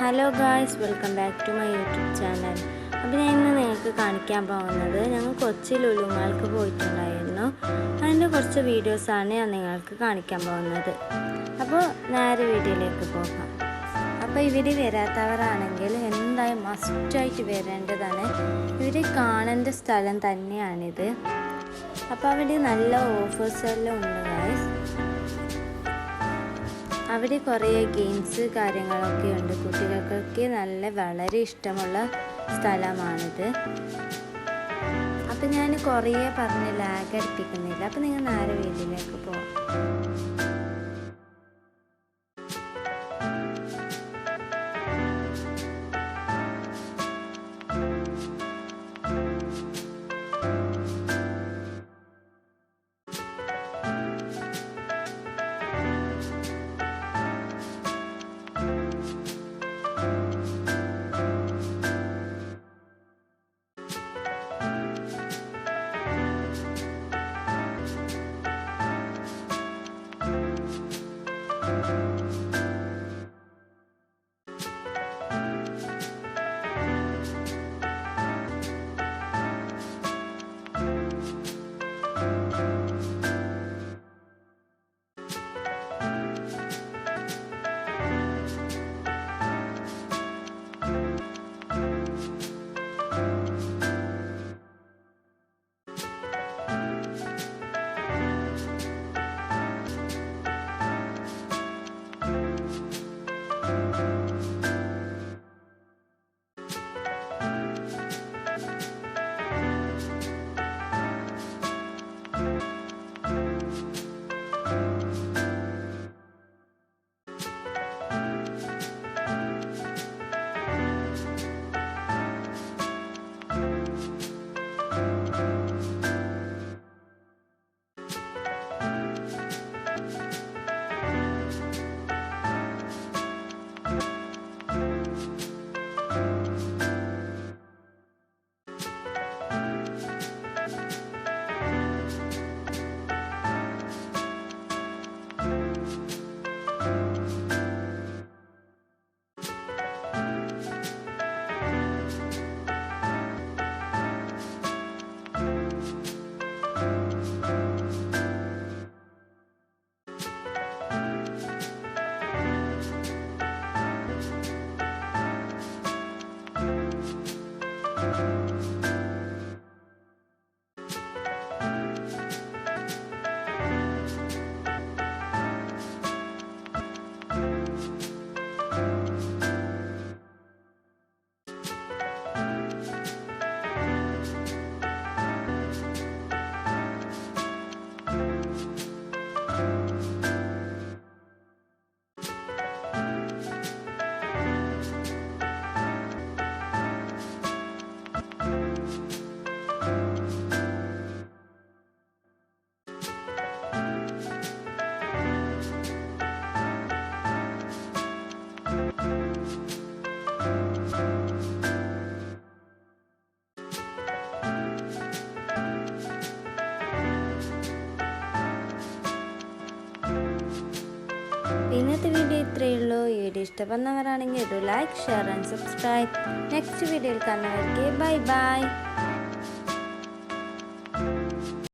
Hello guys welcome back to my YouTube channel അപ്പോൾ ഞാൻ ഇന്ന് നിങ്ങൾക്ക് കാണിക്കാൻ പോകുന്നത് ഞങ്ങൾ കൊച്ചി ലുലുമാൾക്ക് പോയിട്ടുണ്ടായിരുന്നു. അതിന്റെ കുറച്ച് വീഡിയോസാണ് ഞാൻ നിങ്ങൾക്ക് കാണിക്കാൻ പോകുന്നത്. അപ്പോൾ നേരെ വീഡിയോയിലേക്ക് പോകാം. അപ്പോൾ ഇവർ വരാത്തവരാണെങ്കിൽ എന്തായാലും മസ്റ്റായിട്ട് വരേണ്ടതാണ്. ഇവർ കാണേണ്ട സ്ഥലം തന്നെയാണിത്. അപ്പോൾ അവിടെ നല്ല ഓഫേഴ്സ് എല്ലാം ഉണ്ട് ഗായ്സ് അവിടെ കുറേ ഗെയിംസ് കാര്യങ്ങളൊക്കെ ഉണ്ട്. കുട്ടികൾക്കൊക്കെ നല്ല വളരെ ഇഷ്ടമുള്ള സ്ഥലമാണിത്. അപ്പം ഞാൻ കുറേ പറഞ്ഞ് ലാഗ് അടുപ്പിക്കുന്നില്ല. അപ്പം നിങ്ങൾ നേരെ വീട്ടിലേക്ക് ഇന്നത്തെ വീഡിയോ ഇത്രയേ ഉള്ളൂ. ഈ വീഡിയോ ഇഷ്ടപ്പെടുന്നവരാണെങ്കിൽ ഒരു like share and subscribe next വീഡിയോയിൽ കാണുന്നവർക്ക് ബൈ ബൈ